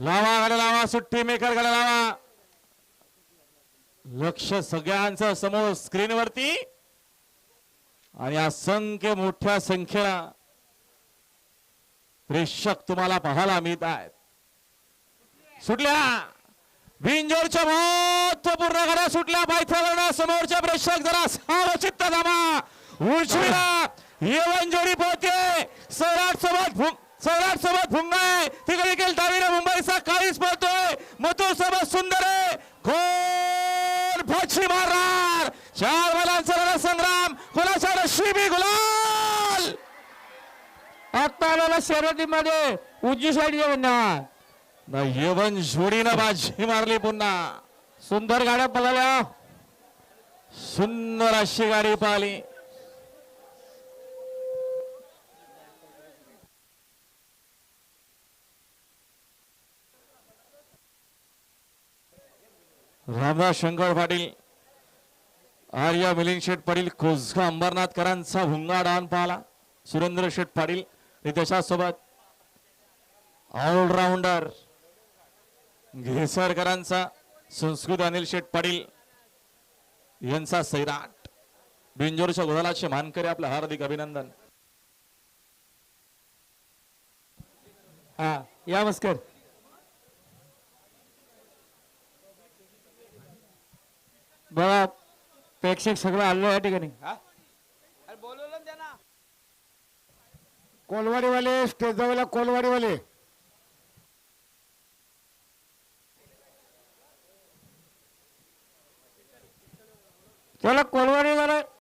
लावा लावा सुट्टी मेकर गाड्या लावा. लक्ष सगळ्यांचं समोर स्क्रीनवरती. आणि असंख्य मोठ्या संख्येला प्रेक्षक तुम्हाला पाहायला मिळत आहेत. सुटल्या. भिंजोरच्या महत्त्वपूर्ण गाड्या सुटल्या. पायथ्यावरनं समोरच्या प्रेक्षक जरा सावचित्त जमा. उजवीला येवन जोडी पोहते. सैराट सोबत भुं- सैराट सोबत भुंगाय. तिकडे देखील डावीने मुंबई खोल मारणार चार बैलांचा रणसंग्राम कोणाचा नशिबी गुलाल आता आलेल्या शर्यतीमध्ये. उजवी साईड येणार येवन जोडीनं बाजी मारली पुन्हा. सुंदर गाड्या पळाल्या. सुंदर अशी गाडी पाहिली रामदास शंकर पाटील. आर्या मिलिंद शेठ पाटील कोसगा अंबरनाथकरांचा भुंगा डान पाहला. सुरेंद्र शेठ पाटील आणि त्याच्यासोबत ऑलराऊंडर घेसरकरांचा संस्कृत अनिल शेठ पाटील यांचा सैराट. बिंजोरच्या गोदालाचे मानकरी आपलं हार्दिक अभिनंदन. हा या मस्कर बघा प्रेक्षक सगळं आलं या ठिकाणी. कोलवाडीवाले स्टेज जवळ कोलवाडीवाले चला कोलवाडी जरा